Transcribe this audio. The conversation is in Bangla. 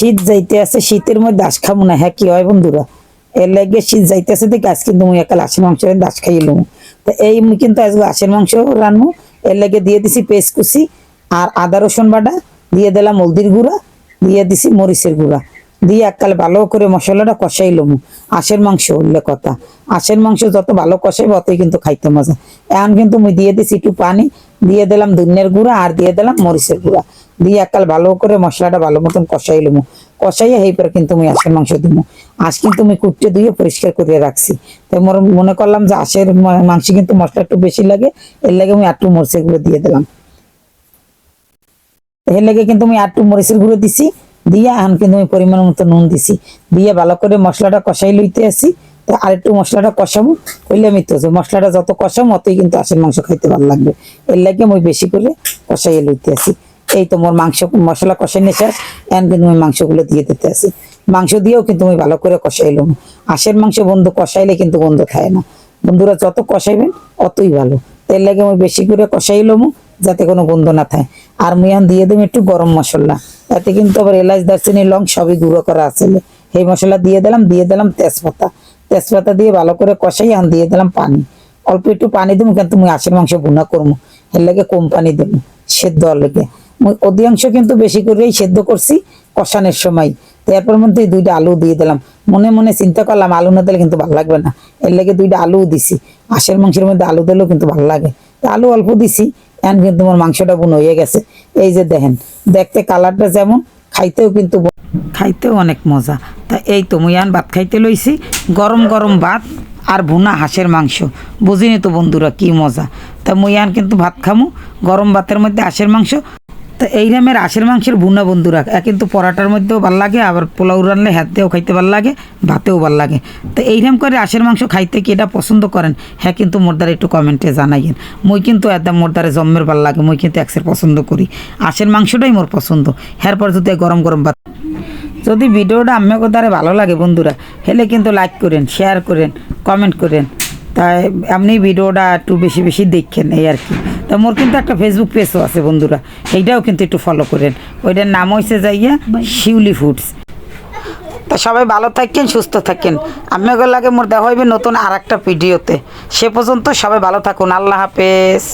শীত যাইতে আছে, শীতের মধ্যে দাস খাব না। হ্যাঁ কি হয় বন্ধুরা? এর লাগে শীত যাইতে আছে দেখে আজ কিন্তু মুই একাল হাঁসের মাংস দাস খাইলুম। তো এই কিন্তু আজকে হাঁসের মাংস রান্নু। এর লাগে দিয়ে দিছি পেস্ট কুচি আর আদা, রসুন বাটা, দিয়ে দিলাম হলদির গুঁড়া, দিয়ে দিছি মরিচের গুঁড়া। দিয়ে এককাল ভালো করে মশলাটা কষাইলুম, আশের মাংস উল্লে কথা। আশের মাংস যত ভালো কষাইব অতই কিন্তু খাইতে মজা। এখন কিন্তু মুই দিয়ে দিছি একটু পানি, দিয়ে দিলাম ধনিয়ার গুঁড়া আর দিয়ে দিলাম মরিচের গুঁড়া। দিয়ে এককাল ভালো করে মশলাটা ভালো মতন কষাই কষাইলুম কষাইয়া এই পরে কিন্তু মুই আশের মাংস দিব আজ কিন্তু আমি কুটতে ধুয়ে পরিষ্কার করে রাখছি। তাই মোর মনে করলাম যে আশের মাংস কিন্তু মশলা একটু বেশি লাগে, এর লাগে আমি একটু মরিচের গুঁড়ো দিয়ে দিলাম। এর লেগে কিন্তু আমি আটটু মরিচের গুঁড়ো দিছি, দিয়ে এখন কিন্তু আমি পরিমাণ মতো নুন দিছি। দিয়ে ভালো করে মশলাটা কষাই লইতে আসি তো আরেকটু মশলাটা কষাবো, কইলে আমি তো মশলাটা যত কষাবো অতই কিন্তু আশের মাংস খাইতে ভালো লাগবে। এর লাগে আমি বেশি করে কষাইয়ে লইতে আসি এই তো মোর মাংস, মশলা কষাই নিয়ে শেষ এখন কিন্তু আমি মাংসগুলো দিয়ে দিতে আসি মাংস দিয়েও কিন্তু আমি ভালো করে কষাইলাম। আশের মাংস বন্ধু কষাইলে কিন্তু বন্ধ খায় না। বন্ধুরা যত কষাইবেন, অতই ভালো। তেল লাগে আমি বেশি করে কষাইলাম, যাতে কোনো গন্ধ না থাকে। আর মুয়ান দিয়ে দেবো একটু গরম মশলা। এতে কিন্তু আবার এলাচ, দারচিনি, লং সবই গুঁড়ো করা আছে। সেই মশলা দিয়ে দিলাম দিয়ে দিলাম তেজপাতা। তেজপাতা দিয়ে ভালো করে কষাই আর দিয়ে দিলাম পানি। অল্প একটু পানি দেবো, কিন্তু মুই আশের মাংস ভুনা করব। এর লাগে কম পানি দেবো, সেদ্ধ লেগে। অধিকাংশ কিন্তু বেশি করেই সেদ্ধ করছি কষানোর সময়। তো এরপর মধ্যে দুইটা আলু দিয়ে দিলাম। মনে মনে চিন্তা করলাম, আলু না দিলে কিন্তু ভালো লাগবে না। এর লেগে দুইটা আলু দিছি। আশের মাংসের মধ্যে আলু দিলেও কিন্তু ভালো লাগে। তো আলু অল্প দিছি, এখন কিন্তু আমার মাংসটা বুন হয়ে গেছে। এই যে দেখেন, দেখতে কালারটা যেমন, খাইতেও কিন্তু খাইতেও অনেক মজা। তা এই তো এখন ভাত খাইতে লইছি, গরম গরম ভাত আর ভুনা হাঁসের মাংস। বুঝিনি তো বন্ধুরা কি মজা। তা মুই কিন্তু ভাত খামু, গরম ভাতের মধ্যে হাঁসের মাংস তো এই রামের আশের মাংসের ভুনা বন্ধুরা কিন্তু পরাটার মধ্যেও ভালো লাগে, আবার পোলাও রানলে হাতেও খাইতে ভালো লাগে, ভাতেও ভালো লাগে। তো এইরকম করে আশের মাংস খাইতে কি এটা পছন্দ করেন? হ্যাঁ কিন্তু মোর দ্বারা একটু কমেন্টে জানাইয়েন। মই কিন্তু একদম মোর দ্বারা জম্মের ভালো লাগে, মই কিন্তু একসের পছন্দ করি। আশের মাংসটাই মোর পছন্দ। হ্যার পর যদি গরম গরম ভাত যদি ভিডিওটা আম্মাকে দ্বারা ভালো লাগে বন্ধুরা, হেলে কিন্তু লাইক করেন শেয়ার করেন কমেন্ট করেন। তাই আপনি ভিডিওটা একটু বেশি বেশি দেখেন এই আর কি। তা মোর কিন্তু একটা ফেসবুক পেজও আছে বন্ধুরা, এইটাও কিন্তু একটু ফলো করেন। ওইটার নাম হয়েছে যাইয়া শিউলি ফুডস তা সবাই ভালো থাকেন, সুস্থ থাকেন। আমিও লাগে মোর দেখা হইবে নতুন আর একটা ভিডিওতে। সে পর্যন্ত সবাই ভালো থাকুন, আল্লাহ হাফেজ।